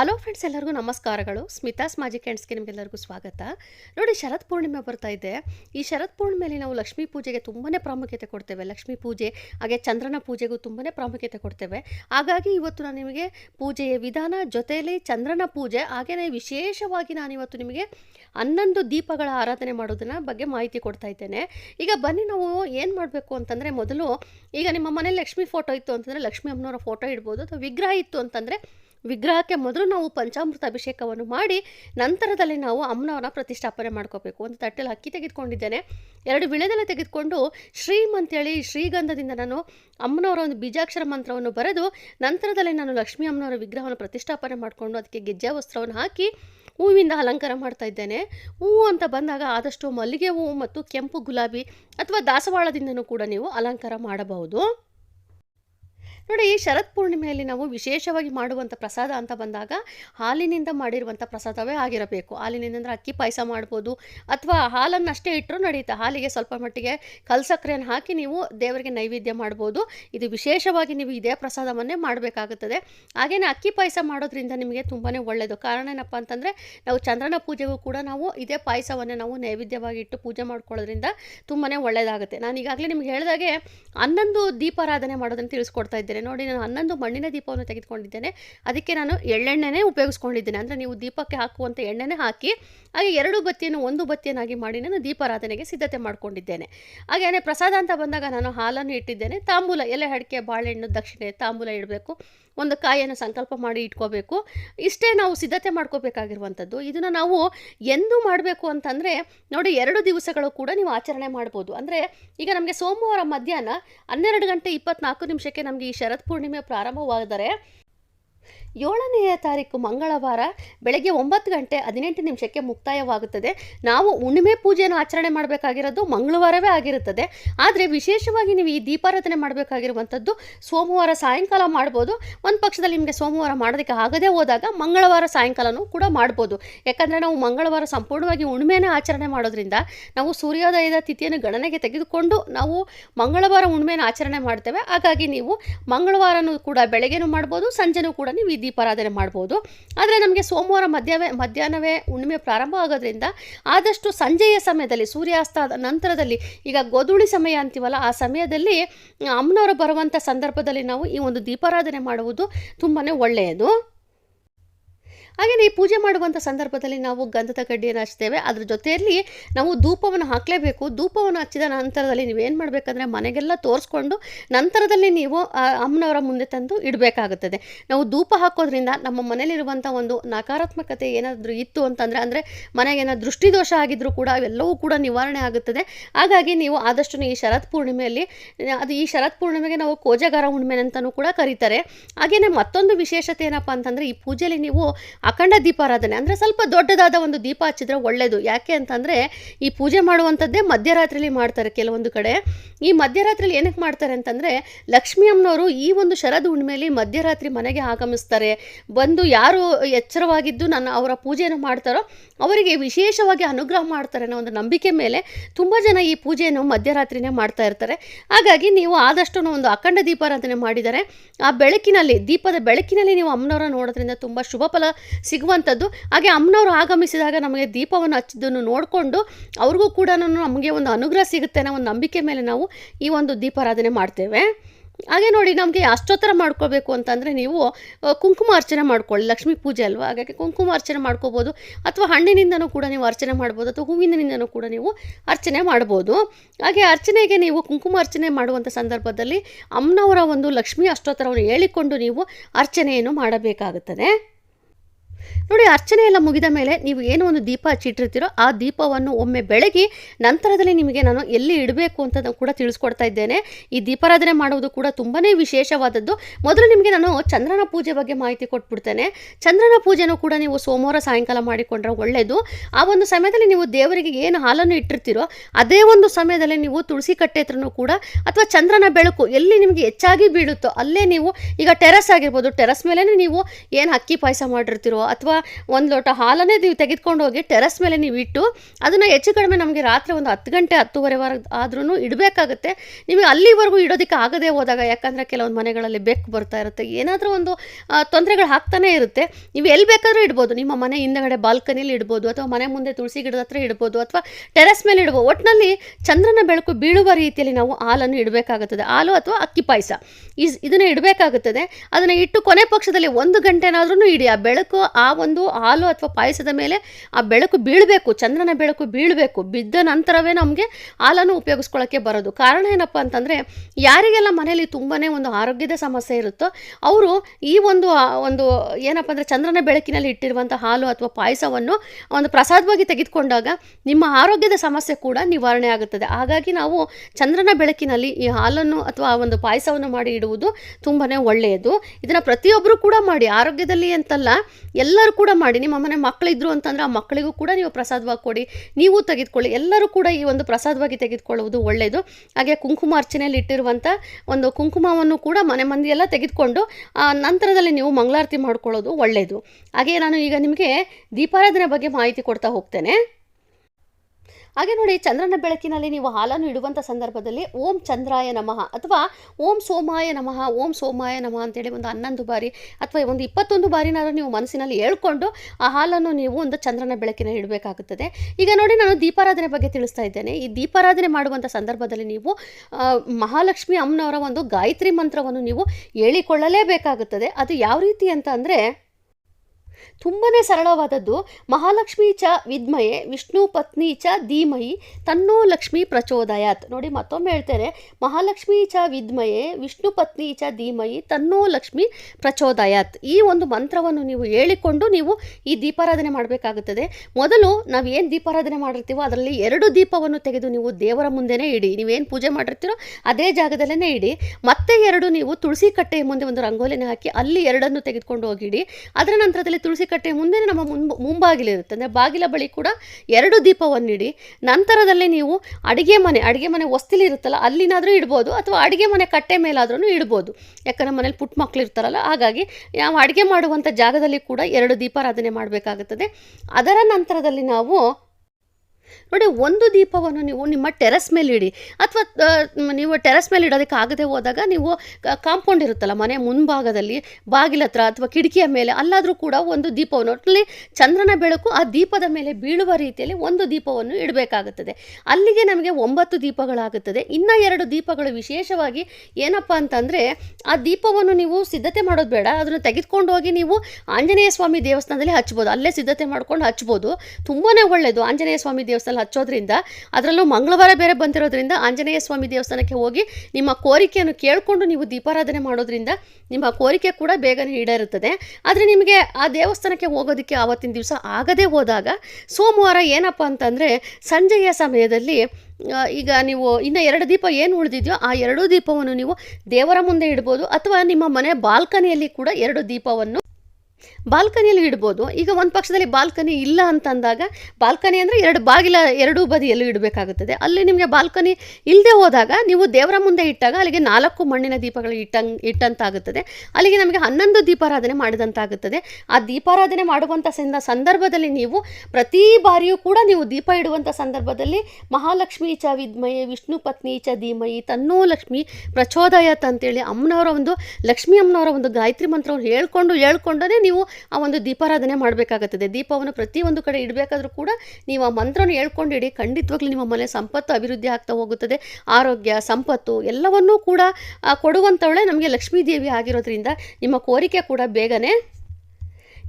Hello friends, ಎಲ್ಲರಿಗೂ ನಮಸ್ಕಾರಗಳು. ಸ್ಮಿತಾಸ್ ಮಾಜಿ ಕ್ಯಾಂಡ್ಸ್ಗೆ ನಿಮಗೆಲ್ಲರಿಗೂ ಸ್ವಾಗತ. ನೋಡಿ, ಶರತ್ ಪೂರ್ಣಿಮೆ ಬರ್ತಾ ಇದೆ. ಈ ಶರತ್ ಪೂರ್ಣಿಮೆಯಲ್ಲಿ ನಾವು ಲಕ್ಷ್ಮೀ ಪೂಜೆಗೆ ತುಂಬಾ ಪ್ರಾಮುಖ್ಯತೆ ಕೊಡ್ತೇವೆ. ಲಕ್ಷ್ಮೀ ಪೂಜೆ, ಹಾಗೆ ಚಂದ್ರನ ಪೂಜೆಗೂ ತುಂಬಾ ಪ್ರಾಮುಖ್ಯತೆ ಕೊಡ್ತೇವೆ. ಹಾಗಾಗಿ ಇವತ್ತು ನಾನು ನಿಮಗೆ ಪೂಜೆಯ ವಿಧಾನ ಜೊತೆಯಲ್ಲಿ ಚಂದ್ರನ ಪೂಜೆ ಹಾಗೆಯೇ ವಿಶೇಷವಾಗಿ ನಾನು ಇವತ್ತು ನಿಮಗೆ ಹನ್ನೊಂದು ದೀಪಗಳ ಆರಾಧನೆ ಮಾಡೋದನ್ನ ಬಗ್ಗೆ ಮಾಹಿತಿ ಕೊಡ್ತಾ ಇದ್ದೇನೆ. ಈಗ ಬನ್ನಿ, ನಾವು ಏನು ಮಾಡಬೇಕು ಅಂತಂದರೆ ಮೊದಲು ಈಗ ನಿಮ್ಮ ಮನೇಲಿ ಲಕ್ಷ್ಮಿ ಫೋಟೋ ಇತ್ತು ಅಂತಂದರೆ ಲಕ್ಷ್ಮೀ ಅಮ್ಮನವರ ಫೋಟೋ ಇಡ್ಬೋದು, ಅಥವಾ ವಿಗ್ರಹ ಇತ್ತು ಅಂತಂದರೆ ವಿಗ್ರಹಕ್ಕೆ ಮೊದಲು ನಾವು ಪಂಚಾಮೃತ ಅಭಿಷೇಕವನ್ನು ಮಾಡಿ ನಂತರದಲ್ಲಿ ನಾವು ಅಮ್ಮನವರ ಪ್ರತಿಷ್ಠಾಪನೆ ಮಾಡ್ಕೋಬೇಕು ಒಂದು ತಟ್ಟೆಲಿ ಅಕ್ಕಿ ತೆಗೆದುಕೊಂಡಿದ್ದೇನೆ. ಎರಡು ವಿಳೆದೆಲೆ ತೆಗೆದುಕೊಂಡು ಶ್ರೀಮ್ ಅಂತೇಳಿ ಶ್ರೀಗಂಧದಿಂದ ನಾನು ಅಮ್ಮನವರ ಒಂದು ಬೀಜಾಕ್ಷರ ಮಂತ್ರವನ್ನು ಬರೆದು ನಂತರದಲ್ಲಿ ನಾನು ಲಕ್ಷ್ಮೀ ಅಮ್ಮನವರ ವಿಗ್ರಹವನ್ನು ಪ್ರತಿಷ್ಠಾಪನೆ ಮಾಡಿಕೊಂಡು ಅದಕ್ಕೆ ಗೆಜ್ಜೆ ವಸ್ತ್ರವನ್ನು ಹಾಕಿ ಹೂವಿಂದ ಅಲಂಕಾರ ಮಾಡ್ತಾ ಇದ್ದೇನೆ. ಹೂವು ಅಂತ ಬಂದಾಗ ಆದಷ್ಟು ಮಲ್ಲಿಗೆ ಹೂವು ಮತ್ತು ಕೆಂಪು ಗುಲಾಬಿ ಅಥವಾ ದಾಸವಾಳದಿಂದನೂ ಕೂಡ ನೀವು ಅಲಂಕಾರ ಮಾಡಬಹುದು. ನೋಡಿ, ಈ ಶರತ್ ಪೂರ್ಣಿಮೆಯಲ್ಲಿ ನಾವು ವಿಶೇಷವಾಗಿ ಮಾಡುವಂಥ ಪ್ರಸಾದ ಅಂತ ಬಂದಾಗ ಹಾಲಿನಿಂದ ಮಾಡಿರುವಂಥ ಪ್ರಸಾದವೇ ಆಗಿರಬೇಕು. ಹಾಲಿನಿಂದ ಅಂದರೆ ಅಕ್ಕಿ ಪಾಯಸ ಮಾಡ್ಬೋದು ಅಥವಾ ಹಾಲನ್ನು ಅಷ್ಟೇ ಇಟ್ಟರು ನಡೆಯುತ್ತೆ ಹಾಲಿಗೆ ಸ್ವಲ್ಪ ಮಟ್ಟಿಗೆ ಕಲ್ಸಕ್ಕರೆಯನ್ನು ಹಾಕಿ ನೀವು ದೇವರಿಗೆ ನೈವೇದ್ಯ ಮಾಡ್ಬೋದು. ಇದು ವಿಶೇಷವಾಗಿ ನೀವು ಇದೇ ಪ್ರಸಾದವನ್ನೇ ಮಾಡಬೇಕಾಗುತ್ತದೆ. ಹಾಗೆಯೇ ಅಕ್ಕಿ ಪಾಯಸ ಮಾಡೋದ್ರಿಂದ ನಿಮಗೆ ತುಂಬಾ ಒಳ್ಳೆಯದು ಕಾರಣ ಏನಪ್ಪ ಅಂತಂದರೆ, ನಾವು ಚಂದ್ರನ ಪೂಜೆಗೂ ಕೂಡ ನಾವು ಇದೇ ಪಾಯಸವನ್ನೇ ನಾವು ನೈವೇದ್ಯವಾಗಿ ಇಟ್ಟು ಪೂಜೆ ಮಾಡ್ಕೊಳ್ಳೋದ್ರಿಂದ ತುಂಬಾ ಒಳ್ಳೆಯದಾಗುತ್ತೆ ನಾನು ಈಗಾಗಲೇ ನಿಮ್ಗೆ ಹೇಳಿದಾಗೆ ಹನ್ನೊಂದು ದೀಪಾರಾಧನೆ ಮಾಡೋದನ್ನು ತಿಳಿಸ್ಕೊಡ್ತಾ ಇದ್ದೇನೆ ನೋಡಿ, ನಾನು ಹನ್ನೊಂದು ಮಣ್ಣಿನ ದೀಪವನ್ನು ತೆಗೆದುಕೊಂಡಿದ್ದೇನೆ. ಅದಕ್ಕೆ ನಾನು ಎಳ್ಳೆಣ್ಣೆನೇ ಉಪಯೋಗಿಸ್ಕೊಂಡಿದ್ದೇನೆ. ಅಂದರೆ ನೀವು ದೀಪಕ್ಕೆ ಹಾಕುವಂಥ ಎಣ್ಣೆನೇ ಹಾಕಿ, ಹಾಗೆ ಎರಡು ಬತ್ತಿಯನ್ನು ಒಂದು ಬತ್ತಿಯನ್ನಾಗಿ ಮಾಡಿ ನಾನು ದೀಪಾರಾಧನೆಗೆ ಸಿದ್ಧತೆ ಮಾಡಿಕೊಂಡಿದ್ದೇನೆ. ಹಾಗೆಯೇ ಪ್ರಸಾದ ಅಂತ ಬಂದಾಗ ನಾನು ಹಾಲನ್ನು ಇಟ್ಟಿದ್ದೇನೆ. ತಾಂಬೂಲ, ಎಲೆ ಅಡಿಕೆ, ಬಾಳೆಹಣ್ಣು, ದಕ್ಷಿಣೆ ತಾಂಬೂಲ ಇಡಬೇಕು. ಒಂದು ಕಾಯನ್ನು ಸಂಕಲ್ಪ ಮಾಡಿ ಇಟ್ಕೋಬೇಕು. ಇಷ್ಟೇ ನಾವು ಸಿದ್ಧತೆ ಮಾಡ್ಕೋಬೇಕಾಗಿರುವಂಥದ್ದು. ಇದನ್ನು ನಾವು ಎಂದು ಮಾಡಬೇಕು ಅಂತಂದರೆ, ನೋಡಿ ಎರಡು ದಿವಸಗಳು ಕೂಡ ನೀವು ಆಚರಣೆ ಮಾಡ್ಬೋದು. ಅಂದರೆ ಈಗ ನಮಗೆ ಸೋಮವಾರ ಮಧ್ಯಾಹ್ನ ಹನ್ನೆರಡು ಗಂಟೆ ಇಪ್ಪತ್ನಾಲ್ಕು ನಿಮಿಷಕ್ಕೆ ನಮಗೆ ಈ ಶರತ್ ಪೂರ್ಣಿಮೆ ಪ್ರಾರಂಭವಾದರೆ ಏಳನೆಯ ತಾರೀಕು ಮಂಗಳವಾರ ಬೆಳಗ್ಗೆ ಒಂಬತ್ತು ಗಂಟೆ ಹದಿನೆಂಟು ನಿಮಿಷಕ್ಕೆ ಮುಕ್ತಾಯವಾಗುತ್ತದೆ. ನಾವು ಹುಣ್ಣಿಮೆ ಪೂಜೆಯನ್ನು ಆಚರಣೆ ಮಾಡಬೇಕಾಗಿರೋದು ಮಂಗಳವಾರವೇ ಆಗಿರುತ್ತದೆ. ಆದರೆ ವಿಶೇಷವಾಗಿ ನೀವು ಈ ದೀಪಾರಾಧನೆ ಮಾಡಬೇಕಾಗಿರುವಂಥದ್ದು ಸೋಮವಾರ ಸಾಯಂಕಾಲ ಮಾಡ್ಬೋದು. ಒಂದು ಪಕ್ಷದಲ್ಲಿ ನಿಮಗೆ ಸೋಮವಾರ ಮಾಡೋದಕ್ಕೆ ಆಗದೇ ಹೋದಾಗ ಮಂಗಳವಾರ ಸಾಯಂಕಾಲನೂ ಕೂಡ ಮಾಡ್ಬೋದು. ಯಾಕಂದರೆ ನಾವು ಮಂಗಳವಾರ ಸಂಪೂರ್ಣವಾಗಿ ಹುಣ್ಣಿಮೆನೇ ಆಚರಣೆ ಮಾಡೋದ್ರಿಂದ ನಾವು ಸೂರ್ಯೋದಯದ ತಿಥಿಯನ್ನು ಗಣನೆಗೆ ತೆಗೆದುಕೊಂಡು ನಾವು ಮಂಗಳವಾರ ಹುಣ್ಣಿಮೆನ ಆಚರಣೆ ಮಾಡ್ತೇವೆ. ಹಾಗಾಗಿ ನೀವು ಮಂಗಳವಾರನೂ ಕೂಡ ಬೆಳಗ್ಗೆನೂ ಮಾಡ್ಬೋದು, ಸಂಜೆನೂ ಕೂಡ ನೀವು ದೀಪಾರಾಧನೆ ಮಾಡ್ಬೋದು. ಆದರೆ ನಮಗೆ ಸೋಮವಾರ ಮಧ್ಯವೇ ಮಧ್ಯಾಹ್ನವೇ ಹುಣ್ಣಿಮೆ ಪ್ರಾರಂಭ ಆಗೋದ್ರಿಂದ ಆದಷ್ಟು ಸಂಜೆಯ ಸಮಯದಲ್ಲಿ ಸೂರ್ಯಾಸ್ತ ನಂತರದಲ್ಲಿ, ಈಗ ಗೋಧೂಳಿ ಸಮಯ ಅಂತೀವಲ್ಲ, ಆ ಸಮಯದಲ್ಲಿ ಅಮ್ಮನವರು ಬರುವಂಥ ಸಂದರ್ಭದಲ್ಲಿ ನಾವು ಈ ಒಂದು ದೀಪಾರಾಧನೆ ಮಾಡುವುದು ತುಂಬಾ ಒಳ್ಳೆಯದು. ಹಾಗೆಯೇ ಈ ಪೂಜೆ ಮಾಡುವಂಥ ಸಂದರ್ಭದಲ್ಲಿ ನಾವು ಗಂಧದ ಕಡ್ಡಿಯನ್ನು ಹಚ್ತೇವೆ. ಅದ್ರ ಜೊತೆಯಲ್ಲಿ ನಾವು ಧೂಪವನ್ನು ಹಾಕಲೇಬೇಕು. ಧೂಪವನ್ನು ಹಚ್ಚಿದ ನಂತರದಲ್ಲಿ ನೀವೇನು ಮಾಡಬೇಕಂದ್ರೆ ಮನೆಗೆಲ್ಲ ತೋರಿಸ್ಕೊಂಡು ನಂತರದಲ್ಲಿ ನೀವು ಅಮ್ಮನವರ ಮುಂದೆ ತಂದು ಇಡಬೇಕಾಗುತ್ತದೆ. ನಾವು ಧೂಪ ಹಾಕೋದ್ರಿಂದ ನಮ್ಮ ಮನೆಯಲ್ಲಿರುವಂಥ ಒಂದು ನಕಾರಾತ್ಮಕತೆ ಏನಾದರೂ ಇತ್ತು ಅಂತಂದರೆ, ಅಂದರೆ ಮನೆಗೆ ಏನಾದ್ರು ದೃಷ್ಟಿದೋಷ ಆಗಿದ್ದರೂ ಕೂಡ ಅವೆಲ್ಲವೂ ಕೂಡ ನಿವಾರಣೆ ಆಗುತ್ತದೆ. ಹಾಗಾಗಿ ನೀವು ಆದಷ್ಟು ಈ ಶರತ್ ಪೂರ್ಣಿಮೆಯಲ್ಲಿ, ಅದು ಈ ಶರತ್ ಪೂರ್ಣಿಮೆಗೆ ನಾವು ಕೋಜಗಾರ ಹುಣ್ಣಿಮೆ ಅಂತಲೂ ಕೂಡ ಕರೀತಾರೆ. ಹಾಗೆಯೇ ಮತ್ತೊಂದು ವಿಶೇಷತೆ ಏನಪ್ಪ ಅಂತಂದರೆ ಈ ಪೂಜೆಯಲ್ಲಿ ನೀವು ಅಖಂಡ ದೀಪಾರಾಧನೆ ಅಂದರೆ ಸ್ವಲ್ಪ ದೊಡ್ಡದಾದ ಒಂದು ದೀಪ ಹಚ್ಚಿದ್ರೆ ಒಳ್ಳೆಯದು ಯಾಕೆ ಅಂತಂದರೆ ಈ ಪೂಜೆ ಮಾಡುವಂಥದ್ದೇ ಮಧ್ಯರಾತ್ರಿಯಲ್ಲಿ ಮಾಡ್ತಾರೆ ಕೆಲವೊಂದು ಕಡೆ. ಈ ಮಧ್ಯರಾತ್ರಿಯಲ್ಲಿ ಏನಕ್ಕೆ ಮಾಡ್ತಾರೆ ಅಂತಂದರೆ ಲಕ್ಷ್ಮೀ ಅಮ್ಮನವರು ಈ ಒಂದು ಶರದ್ ಹುಣ್ಣಿಮೆಯಲ್ಲಿ ಮಧ್ಯರಾತ್ರಿ ಮನೆಗೆ ಆಗಮಿಸ್ತಾರೆ. ಬಂದು ಯಾರು ಎಚ್ಚರವಾಗಿದ್ದು ನನ್ನ ಅವರ ಪೂಜೆಯನ್ನು ಮಾಡ್ತಾರೋ ಅವರಿಗೆ ವಿಶೇಷವಾಗಿ ಅನುಗ್ರಹ ಮಾಡ್ತಾರೆ ಅನ್ನೋ ಒಂದು ನಂಬಿಕೆ ಮೇಲೆ ತುಂಬ ಜನ ಈ ಪೂಜೆಯನ್ನು ಮಧ್ಯರಾತ್ರಿನೇ ಮಾಡ್ತಾ ಇರ್ತಾರೆ. ಹಾಗಾಗಿ ನೀವು ಆದಷ್ಟು ಒಂದು ಅಖಂಡ ದೀಪಾರಾಧನೆ ಮಾಡಿದರೆ ಆ ಬೆಳಕಿನಲ್ಲಿ ದೀಪದ ಬೆಳಕಿನಲ್ಲಿ ನೀವು ಅಮ್ಮನವರ ನೋಡೋದ್ರಿಂದ ತುಂಬ ಶುಭ ಫಲ ಸಿಗುವಂಥದ್ದು. ಹಾಗೆ ಅಮ್ಮನವರು ಆಗಮಿಸಿದಾಗ ನಮಗೆ ದೀಪವನ್ನು ಹಚ್ಚಿದ್ದನ್ನು ನೋಡಿಕೊಂಡು ಅವ್ರಿಗೂ ಕೂಡ ನಮಗೆ ಒಂದು ಅನುಗ್ರಹ ಸಿಗುತ್ತೆ ಅನ್ನೋ ಒಂದು ನಂಬಿಕೆ ಮೇಲೆ ನಾವು ಈ ಒಂದು ದೀಪಾರಾಧನೆ ಮಾಡ್ತೇವೆ. ಹಾಗೆ ನೋಡಿ, ನಮಗೆ ಅಷ್ಟೋತ್ತರ ಮಾಡ್ಕೋಬೇಕು ಅಂತಂದರೆ ನೀವು ಕುಂಕುಮ ಅರ್ಚನೆ ಮಾಡ್ಕೊಳ್ಳಿ, ಲಕ್ಷ್ಮೀ ಪೂಜೆ ಅಲ್ವಾ? ಹಾಗಾಗಿ ಕುಂಕುಮ ಅರ್ಚನೆ ಮಾಡ್ಕೋಬೋದು ಅಥವಾ ಹಣ್ಣಿನಿಂದನೂ ಕೂಡ ನೀವು ಅರ್ಚನೆ ಮಾಡ್ಬೋದು ಅಥವಾ ಹೂವಿನಿಂದನೂ ಕೂಡ ನೀವು ಅರ್ಚನೆ ಮಾಡ್ಬೋದು. ಹಾಗೆ ಅರ್ಚನೆಗೆ ನೀವು ಕುಂಕುಮ ಅರ್ಚನೆ ಮಾಡುವಂಥ ಸಂದರ್ಭದಲ್ಲಿ ಅಮ್ಮನವರ ಒಂದು ಲಕ್ಷ್ಮೀ ಅಷ್ಟೋತ್ತರವನ್ನು ಹೇಳಿಕೊಂಡು ನೀವು ಅರ್ಚನೆಯನ್ನು ಮಾಡಬೇಕಾಗುತ್ತದೆ. ನೋಡಿ, ಅರ್ಚನೆ ಎಲ್ಲ ಮುಗಿದ ಮೇಲೆ ನೀವು ಏನು ಒಂದು ದೀಪ ಹಚ್ಚಿಟ್ಟಿರ್ತೀರೋ ಆ ದೀಪವನ್ನು ಒಮ್ಮೆ ಬೆಳಗಿ ನಂತರದಲ್ಲಿ ನಿಮಗೆ ನಾನು ಎಲ್ಲಿ ಇಡಬೇಕು ಅಂತ ಕೂಡ ತಿಳಿಸ್ಕೊಡ್ತಾ ಇದ್ದೇನೆ. ಈ ದೀಪಾರಾಧನೆ ಮಾಡುವುದು ಕೂಡ ತುಂಬಾ ವಿಶೇಷವಾದದ್ದು. ಮೊದಲು ನಿಮಗೆ ನಾನು ಚಂದ್ರನ ಪೂಜೆ ಬಗ್ಗೆ ಮಾಹಿತಿ ಕೊಟ್ಬಿಡ್ತೇನೆ. ಚಂದ್ರನ ಪೂಜೆನೂ ಕೂಡ ನೀವು ಸೋಮವಾರ ಸಾಯಂಕಾಲ ಮಾಡಿಕೊಂಡ್ರೆ ಒಳ್ಳೆಯದು ಆ ಒಂದು ಸಮಯದಲ್ಲಿ ನೀವು ದೇವರಿಗೆ ಏನು ಹಾಲನ್ನು ಇಟ್ಟಿರ್ತೀರೋ, ಅದೇ ಒಂದು ಸಮಯದಲ್ಲಿ ನೀವು ತುಳಸಿ ಕಟ್ಟೆ ಹತ್ರನೂ ಕೂಡ ಅಥವಾ ಚಂದ್ರನ ಬೆಳಕು ಎಲ್ಲಿ ನಿಮಗೆ ಹೆಚ್ಚಾಗಿ ಬೀಳುತ್ತೋ ಅಲ್ಲೇ ನೀವು ಈಗ ಟೆರಸ್ ಆಗಿರ್ಬೋದು, ಟೆರಸ್ ಮೇಲೇ ನೀವು ಏನು ಅಕ್ಕಿ ಪಾಯಸ ಮಾಡಿರ್ತೀರೋ ಅಥವಾ ಒಂದು ಲೋಟ ಹಾಲನ್ನೇ ನೀವು ತೆಗೆದುಕೊಂಡು ಹೋಗಿ ಟೆರೆಸ್ ಮೇಲೆ ನೀವು ಇಟ್ಟು ಅದನ್ನು ಹೆಚ್ಚು ಕಡಿಮೆ ನಮಗೆ ರಾತ್ರಿ ಒಂದು ಹತ್ತು ಗಂಟೆ ಹತ್ತುವರೆವರೆಗೆ ಆದ್ರೂ ಇಡಬೇಕಾಗುತ್ತೆ. ನಿಮಗೆ ಅಲ್ಲಿವರೆಗೂ ಇಡೋದಕ್ಕೆ ಆಗದೆ ಹೋದಾಗ ಯಾಕಂದರೆ ಕೆಲವೊಂದು ಮನೆಗಳಲ್ಲಿ ಬೆಕ್ಕು ಬರ್ತಾ ಇರುತ್ತೆ. ಏನಾದರೂ ಒಂದು ತೊಂದರೆಗಳು ಆಗ್ತಾನೇ ಇರುತ್ತೆ. ನೀವು ಎಲ್ಲಿ ಬೇಕಾದರೂ ಇಡ್ಬೋದು. ನಿಮ್ಮ ಮನೆ ಹಿಂದಗಡೆ ಬಾಲ್ಕನಿಯಲ್ಲಿ ಇಡ್ಬೋದು ಅಥವಾ ಮನೆ ಮುಂದೆ ತುಳಸಿ ಗಿಡದ ಹತ್ರ ಇಡ್ಬೋದು ಅಥವಾ ಟೆರೆಸ್ ಮೇಲೆ ಇಡ್ಬೋದು. ಒಟ್ಟಿನಲ್ಲಿ ಚಂದ್ರನ ಬೆಳಕು ಬೀಳುವ ರೀತಿಯಲ್ಲಿ ನಾವು ಹಾಲನ್ನು ಇಡಬೇಕಾಗುತ್ತದೆ. ಹಾಲು ಅಥವಾ ಅಕ್ಕಿ ಪಾಯಸ. ಇದನ್ನು ಇಡಬೇಕಾಗುತ್ತದೆ. ಅದನ್ನು ಇಟ್ಟು ಕೊನೆ ಪಕ್ಷದಲ್ಲಿ ಒಂದು ಗಂಟೆನಾದ್ರೂ ಇಡಿ. ಆ ಬೆಳಕು ಒಂದು ಹಾಲು ಅಥವಾ ಪಾಯಸದ ಮೇಲೆ ಆ ಬೆಳಕು ಬೀಳಬೇಕು, ಚಂದ್ರನ ಬೆಳಕು ಬೀಳಬೇಕು, ಬಿದ್ದ ನಂತರವೇ ನಮಗೆ ಹಾಲನ್ನು ಉಪಯೋಗಿಸ್ಕೊಳ್ಳೋಕ್ಕೆ ಬರೋದು. ಕಾರಣ ಏನಪ್ಪ ಅಂತಂದರೆ, ಯಾರಿಗೆಲ್ಲ ಮನೆಯಲ್ಲಿ ತುಂಬಾ ಒಂದು ಆರೋಗ್ಯದ ಸಮಸ್ಯೆ ಇರುತ್ತೋ, ಅವರು ಈ ಒಂದು ಒಂದು ಏನಪ್ಪ ಅಂದರೆ ಚಂದ್ರನ ಬೆಳಕಿನಲ್ಲಿ ಇಟ್ಟಿರುವಂಥ ಹಾಲು ಅಥವಾ ಪಾಯಸವನ್ನು ಒಂದು ಪ್ರಸಾದವಾಗಿ ತೆಗೆದುಕೊಂಡಾಗ ನಿಮ್ಮ ಆರೋಗ್ಯದ ಸಮಸ್ಯೆ ಕೂಡ ನಿವಾರಣೆ ಆಗುತ್ತದೆ. ಹಾಗಾಗಿ ನಾವು ಚಂದ್ರನ ಬೆಳಕಿನಲ್ಲಿ ಈ ಹಾಲನ್ನು ಅಥವಾ ಆ ಒಂದು ಪಾಯಸವನ್ನು ಮಾಡಿ ಇಡುವುದು ತುಂಬಾ ಒಳ್ಳೆಯದು. ಇದನ್ನು ಪ್ರತಿಯೊಬ್ಬರು ಕೂಡ ಮಾಡಿ. ಆರೋಗ್ಯದಲ್ಲಿ ಅಂತಲ್ಲ ಎಲ್ಲರೂ ಕೂಡ ಮಾಡಿ, ನಿಮ್ಮ ಮನೆ ಮಕ್ಕಳಿದ್ರು ಅಂತಂದರೆ ಆ ಮಕ್ಕಳಿಗೂ ಕೂಡ ನೀವು ಪ್ರಸಾದವಾಗಿ ಕೊಡಿ, ನೀವು ತೆಗೆದುಕೊಳ್ಳಿ, ಎಲ್ಲರೂ ಕೂಡ ಈ ಒಂದು ಪ್ರಸಾದವಾಗಿ ತೆಗೆದುಕೊಳ್ಳುವುದು ಒಳ್ಳೆಯದು ಹಾಗೆ ಕುಂಕುಮ ಅರ್ಚನೆಯಲ್ಲಿ ಇಟ್ಟಿರುವಂಥ ಒಂದು ಕುಂಕುಮವನ್ನು ಕೂಡ ಮನೆ ಮಂದಿಯೆಲ್ಲ ತೆಗೆದುಕೊಂಡು, ಆ, ನಂತರದಲ್ಲಿ ನೀವು ಮಂಗಳಾರತಿ ಮಾಡ್ಕೊಳ್ಳೋದು ಒಳ್ಳೆಯದು ಹಾಗೆ ನಾನು ಈಗ ನಿಮಗೆ ದೀಪಾರಾಧನೆ ಬಗ್ಗೆ ಮಾಹಿತಿ ಕೊಡ್ತಾ ಹೋಗ್ತೇನೆ. ಹಾಗೆ ನೋಡಿ, ಚಂದ್ರನ ಬೆಳಕಿನಲ್ಲಿ ನೀವು ಹಾಲನ್ನು ಇಡುವಂಥ ಸಂದರ್ಭದಲ್ಲಿ ಓಂ ಚಂದ್ರಾಯ ನಮಃ ಅಥವಾ ಓಂ ಸೋಮಾಯ ನಮಃ, ಓಂ ಸೋಮಾಯ ನಮಃ ಅಂತೇಳಿ ಒಂದು ಹನ್ನೊಂದು ಬಾರಿ ಅಥವಾ ಒಂದು ಇಪ್ಪತ್ತೊಂದು ಬಾರಿನಾದ್ರೂ ನೀವು ಮನಸ್ಸಿನಲ್ಲಿ ಹೇಳ್ಕೊಂಡು ಆ ಹಾಲನ್ನು ನೀವು ಒಂದು ಚಂದ್ರನ ಬೆಳಕಿನ ಇಡಬೇಕಾಗುತ್ತದೆ. ಈಗ ನೋಡಿ, ನಾನು ದೀಪಾರಾಧನೆ ಬಗ್ಗೆ ತಿಳಿಸ್ತಾ ಇದ್ದೇನೆ. ಈ ದೀಪಾರಾಧನೆ ಮಾಡುವಂಥ ಸಂದರ್ಭದಲ್ಲಿ ನೀವು ಮಹಾಲಕ್ಷ್ಮಿ ಅಮ್ಮನವರ ಒಂದು ಗಾಯತ್ರಿ ಮಂತ್ರವನ್ನು ನೀವು ಹೇಳಿಕೊಳ್ಳಲೇಬೇಕಾಗುತ್ತದೆ. ಅದು ಯಾವ ರೀತಿ ಅಂತ ಅಂದರೆ ತುಂಬಾ ಸರಳವಾದದ್ದು. ಮಹಾಲಕ್ಷ್ಮಿ ಚ ವಿದ್ಮಯೆ ವಿಷ್ಣು ಪತ್ನಿ ಚ ಧೀಮಹಿ, ತನ್ನೋ ಲಕ್ಷ್ಮಿ ಪ್ರಚೋದಯಾತ್. ನೋಡಿ ಮತ್ತೊಮ್ಮೆ ಹೇಳ್ತೇನೆ. ಮಹಾಲಕ್ಷ್ಮಿ ಚ ವಿದ್ಮಯೇ ವಿಷ್ಣು ಪತ್ನಿ ಚ ಧೀಮಹಿ, ತನ್ನೋ ಲಕ್ಷ್ಮಿ ಪ್ರಚೋದಯಾತ್. ಈ ಒಂದು ಮಂತ್ರವನ್ನು ನೀವು ಹೇಳಿಕೊಂಡು ನೀವು ಈ ದೀಪಾರಾಧನೆ ಮಾಡಬೇಕಾಗುತ್ತದೆ. ಮೊದಲು ನಾವು ಏನು ದೀಪಾರಾಧನೆ ಮಾಡಿರ್ತೀವೋ ಅದರಲ್ಲಿ ಎರಡು ದೀಪವನ್ನು ತೆಗೆದು ನೀವು ದೇವರ ಮುಂದೆನೇ ಇಡಿ. ನೀವೇನು ಪೂಜೆ ಮಾಡಿರ್ತೀರೋ ಅದೇ ಜಾಗದಲ್ಲೇ ಇಡಿ. ಮತ್ತೆ ಎರಡು ನೀವು ತುಳಸಿ ಕಟ್ಟೆಯ ಮುಂದೆ ಒಂದು ರಂಗೋಲಿನ ಹಾಕಿ ಅಲ್ಲಿ ಎರಡನ್ನು ತೆಗೆದುಕೊಂಡು ಹೋಗಿಡಿ. ಅದರ ನಂತರದಲ್ಲಿ ತುಳಸಿ ಕಟ್ಟೆ ಮುಂದೆ ನಮ್ಮ ಮುಂಬ, ಮುಂಬಾಗಿಲಿರುತ್ತೆ. ಅಂದರೆ ಬಾಗಿಲ ಬಳಿ ಕೂಡ ಎರಡು ದೀಪವನ್ನಿಡಿ, ನಂತರದಲ್ಲಿ ನೀವು ಅಡುಗೆ ಮನೆ ಅಡುಗೆ ಮನೆ ಇರುತ್ತಲ್ಲ, ಅಲ್ಲಿನಾದರೂ ಇಡ್ಬೋದು, ಅಥವಾ ಅಡುಗೆ ಮನೆ ಕಟ್ಟೆ ಮೇಲಾದ್ರೂ ಇಡ್ಬೋದು. ಯಾಕಂದರೆ ಮನೇಲಿ ಪುಟ್ಟ ಮಕ್ಕಳು ಇರ್ತಾರಲ್ಲ, ಹಾಗಾಗಿ ನಾವು ಅಡುಗೆ ಮಾಡುವಂಥ ಜಾಗದಲ್ಲಿ ಕೂಡ ಎರಡು ದೀಪಾರಾಧನೆ ಮಾಡಬೇಕಾಗುತ್ತದೆ. ಅದರ ನಂತರದಲ್ಲಿ ನಾವು ನೋಡಿ, ಒಂದು ದೀಪವನ್ನು ನೀವು ನಿಮ್ಮ ಟೆರೆಸ್ ಮೇಲೆ ಇಡಿ. ಅಥವಾ ನೀವು ಟೆರೆಸ್ ಮೇಲೆ ಇಡೋದಕ್ಕೆ ಆಗದೆ ಹೋದಾಗ ನೀವು ಕಾಂಪೌಂಡ್ ಇರುತ್ತಲ್ಲ, ಮನೆ ಮುಂಭಾಗದಲ್ಲಿ, ಬಾಗಿಲ ಹತ್ರ ಅಥವಾ ಕಿಟಕಿಯ ಮೇಲೆ, ಅಲ್ಲಾದರೂ ಕೂಡ ಒಂದು ದೀಪವನ್ನು ಒಟ್ಟಲ್ಲಿ ಚಂದ್ರನ ಬೆಳಕು ಆ ದೀಪದ ಮೇಲೆ ಬೀಳುವ ರೀತಿಯಲ್ಲಿ ಒಂದು ದೀಪವನ್ನು ಇಡಬೇಕಾಗುತ್ತದೆ. ಅಲ್ಲಿಗೆ ನಮಗೆ ಒಂಬತ್ತು ದೀಪಗಳಾಗುತ್ತದೆ. ಇನ್ನು ಎರಡು ದೀಪಗಳು ವಿಶೇಷವಾಗಿ ಏನಪ್ಪ ಅಂತಂದರೆ, ಆ ದೀಪವನ್ನು ನೀವು ಸಿದ್ಧತೆ ಮಾಡೋದು ಬೇಡ. ಅದನ್ನು ತೆಗೆದುಕೊಂಡು ಹೋಗಿ ನೀವು ಆಂಜನೇಯ ಸ್ವಾಮಿ ದೇವಸ್ಥಾನದಲ್ಲಿ ಹಚ್ಬೋದು. ಅಲ್ಲೇ ಸಿದ್ಧತೆ ಮಾಡ್ಕೊಂಡು ಹಚ್ಬೋದು. ತುಂಬಾ ಒಳ್ಳೆಯದು ಆಂಜನೇಯ ಸ್ವಾಮಿ ದೇವಸ್ಥಾನ ಹಚ್ಚೋದ್ರಿಂದ ಅದರಲ್ಲೂ ಮಂಗಳವಾರ ಬೇರೆ ಬಂದಿರೋದ್ರಿಂದ ಆಂಜನೇಯ ಸ್ವಾಮಿ ದೇವಸ್ಥಾನಕ್ಕೆ ಹೋಗಿ ನಿಮ್ಮ ಕೋರಿಕೆಯನ್ನು ಕೇಳಿಕೊಂಡು ನೀವು ದೀಪಾರಾಧನೆ ಮಾಡೋದ್ರಿಂದ ನಿಮ್ಮ ಕೋರಿಕೆ ಕೂಡ ಬೇಗನೆ ಈಡೇರುತ್ತದೆ. ಆದರೆ ನಿಮಗೆ ಆ ದೇವಸ್ಥಾನಕ್ಕೆ ಹೋಗೋದಕ್ಕೆ ಆವತ್ತಿನ ದಿವಸ ಆಗದೇ ಹೋದಾಗ ಸೋಮವಾರ ಏನಪ್ಪ ಅಂತಂದರೆ ಸಂಜೆಯ ಸಮಯದಲ್ಲಿ ಈಗ ನೀವು ಇನ್ನು ಎರಡು ದೀಪ ಏನು ಉಳಿದಿದೆಯೋ ಆ ಎರಡೂ ದೀಪವನ್ನು ನೀವು ದೇವರ ಮುಂದೆ ಇಡ್ಬೋದು ಅಥವಾ ನಿಮ್ಮ ಮನೆ ಬಾಲ್ಕನಿಯಲ್ಲಿ ಕೂಡ ಎರಡು ದೀಪವನ್ನು ಬಾಲ್ಕನಿಯಲ್ಲಿ ಇಡ್ಬೋದು. ಈಗ ಒಂದು ಪಕ್ಷದಲ್ಲಿ ಬಾಲ್ಕನಿ ಇಲ್ಲ ಅಂತಂದಾಗ ಬಾಲ್ಕನಿ ಅಂದರೆ ಎರಡು ಬಾಗಿಲ, ಎರಡೂ ಬದಿಯಲ್ಲಿ ಇಡಬೇಕಾಗುತ್ತದೆ. ಅಲ್ಲಿ ನಿಮಗೆ ಬಾಲ್ಕನಿ ಇಲ್ಲದೆ ಹೋದಾಗ ನೀವು ದೇವರ ಮುಂದೆ ಇಟ್ಟಾಗ ಅಲ್ಲಿಗೆ ನಾಲ್ಕು ಮಣ್ಣಿನ ದೀಪಗಳು ಇಟ್ಟಂಗ್, ಇಟ್ಟಂತಾಗುತ್ತದೆ. ಅಲ್ಲಿಗೆ ನಮಗೆ ಹನ್ನೊಂದು ದೀಪಾರಾಧನೆ ಮಾಡಿದಂತಾಗುತ್ತದೆ. ಆ ದೀಪಾರಾಧನೆ ಮಾಡುವಂಥ ಸಂದ ಸಂದರ್ಭದಲ್ಲಿ ನೀವು ಪ್ರತಿ ಬಾರಿಯೂ ಕೂಡ ನೀವು ದೀಪ ಇಡುವಂಥ ಸಂದರ್ಭದಲ್ಲಿ ಮಹಾಲಕ್ಷ್ಮಿ ಚ ವಿದ್ಮಯೇ, ವಿಷ್ಣು ಪತ್ನಿ ಚ ಧೀಮಯಿ, ತನ್ನೋ ಲಕ್ಷ್ಮಿ ಪ್ರಚೋದಯತ್ ಅಂತೇಳಿ ಅಮ್ಮನವರ ಒಂದು, ಲಕ್ಷ್ಮಿ ಅಮ್ಮನವರ ಒಂದು ಗಾಯತ್ರಿ ಮಂತ್ರವನ್ನು ಹೇಳ್ಕೊಂಡು ಹೇಳ್ಕೊಂಡೇ ನೀವು ಆ ಒಂದು ದೀಪಾರಾಧನೆ ಮಾಡಬೇಕಾಗುತ್ತದೆ. ದೀಪವನ್ನು ಪ್ರತಿಯೊಂದು ಕಡೆ ಇಡಬೇಕಾದ್ರೂ ಕೂಡ ನೀವು ಆ ಮಂತ್ರವನ್ನು ಹೇಳ್ಕೊಂಡು ಇಡಿ ಖಂಡಿತವಾಗ್ಲೂ ನಿಮ್ಮ ಮನೆ ಸಂಪತ್ತು ಅಭಿವೃದ್ಧಿ ಆಗ್ತಾ ಹೋಗುತ್ತದೆ. ಆರೋಗ್ಯ, ಸಂಪತ್ತು ಎಲ್ಲವನ್ನೂ ಕೂಡ ಕೊಡುವಂಥವಳೆ ನಮಗೆ ಲಕ್ಷ್ಮೀದೇವಿ ಆಗಿರೋದ್ರಿಂದ ನಿಮ್ಮ ಕೋರಿಕೆ ಕೂಡ ಬೇಗನೆ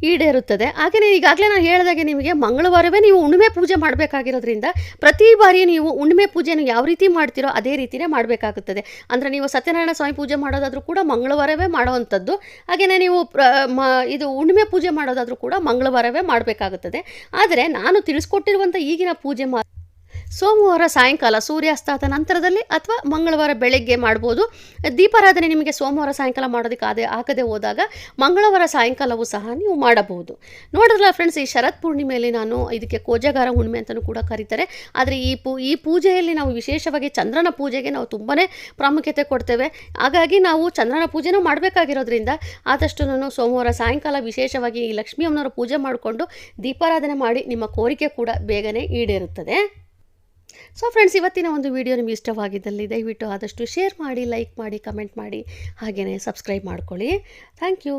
ಈಡೇರುತ್ತದೆ. ಹಾಗೆಯೇ ಈಗಾಗಲೇ ನಾನು ಹೇಳಿದಾಗೆ ನಿಮಗೆ ಮಂಗಳವಾರವೇ ನೀವು ಹುಣ್ಣಿಮೆ ಪೂಜೆ ಮಾಡಬೇಕಾಗಿರೋದ್ರಿಂದ ಪ್ರತಿ ಬಾರಿ ನೀವು ಹುಣ್ಣಿಮೆ ಪೂಜೆಯನ್ನು ಯಾವ ರೀತಿ ಮಾಡ್ತೀರೋ ಅದೇ ರೀತಿಯೇ ಮಾಡಬೇಕಾಗುತ್ತದೆ. ಅಂದರೆ ನೀವು ಸತ್ಯನಾರಾಯಣ ಸ್ವಾಮಿ ಪೂಜೆ ಮಾಡೋದಾದರೂ ಕೂಡ ಮಂಗಳವಾರವೇ ಮಾಡುವಂಥದ್ದು. ಹಾಗೆಯೇ ನೀವು ಇದು ಹುಣ್ಣಿಮೆ ಪೂಜೆ ಮಾಡೋದಾದರೂ ಕೂಡ ಮಂಗಳವಾರವೇ ಮಾಡಬೇಕಾಗುತ್ತದೆ. ಆದರೆ ನಾನು ತಿಳಿಸ್ಕೊಟ್ಟಿರುವಂಥ ಈಗಿನ ಪೂಜೆ ಮಾ ಸೋಮವಾರ ಸಾಯಂಕಾಲ ಸೂರ್ಯಾಸ್ತಾದ ನಂತರದಲ್ಲಿ ಅಥವಾ ಮಂಗಳವಾರ ಬೆಳಗ್ಗೆ ಮಾಡ್ಬೋದು. ದೀಪಾರಾಧನೆ ನಿಮಗೆ ಸೋಮವಾರ ಸಾಯಂಕಾಲ ಮಾಡೋದಕ್ಕೆ ಆದೇ ಆಗದೆ ಹೋದಾಗ ಮಂಗಳವಾರ ಸಾಯಂಕಾಲವೂ ಸಹ ನೀವು ಮಾಡಬಹುದು. ನೋಡಿದ್ರಲ್ಲ ಫ್ರೆಂಡ್ಸ್ ಈ ಶರತ್ ಪೂರ್ಣಿಮೆಯಲ್ಲಿ ನಾನು ಇದಕ್ಕೆ ಕೋಜಗಾರ ಹುಣ್ಣಿಮೆ ಅಂತಲೂ ಕೂಡ ಕರೀತಾರೆ. ಆದರೆ ಈ ಪೂ, ಈ ಪೂಜೆಯಲ್ಲಿ ನಾವು ವಿಶೇಷವಾಗಿ ಚಂದ್ರನ ಪೂಜೆಗೆ ನಾವು ತುಂಬಾ ಪ್ರಾಮುಖ್ಯತೆ ಕೊಡ್ತೇವೆ. ಹಾಗಾಗಿ ನಾವು ಚಂದ್ರನ ಪೂಜೆನೂ ಮಾಡಬೇಕಾಗಿರೋದ್ರಿಂದ ಆದಷ್ಟು ನಾನು ಸೋಮವಾರ ಸಾಯಂಕಾಲ ವಿಶೇಷವಾಗಿ ಈ ಲಕ್ಷ್ಮೀ ಅಮ್ಮನವರ ಪೂಜೆ ಮಾಡಿಕೊಂಡು ದೀಪಾರಾಧನೆ ಮಾಡಿ ನಿಮ್ಮ ಕೋರಿಕೆ ಕೂಡ ಬೇಗನೆ ಈಡೇರುತ್ತದೆ. ಸೊ ಫ್ರೆಂಡ್ಸ್ ಇವತ್ತಿನ ಒಂದು ವಿಡಿಯೋ ನಿಮಗೆ ಇಷ್ಟವಾಗಿದ್ದಲ್ಲಿ, ದಯವಿಟ್ಟು ಆದಷ್ಟು ಶೇರ್ ಮಾಡಿ ಲೈಕ್ ಮಾಡಿ ಕಮೆಂಟ್ ಮಾಡಿ ಹಾಗೆಯೇ ಸಬ್ಸ್ಕ್ರೈಬ್ ಮಾಡ್ಕೊಳ್ಳಿ. Thank you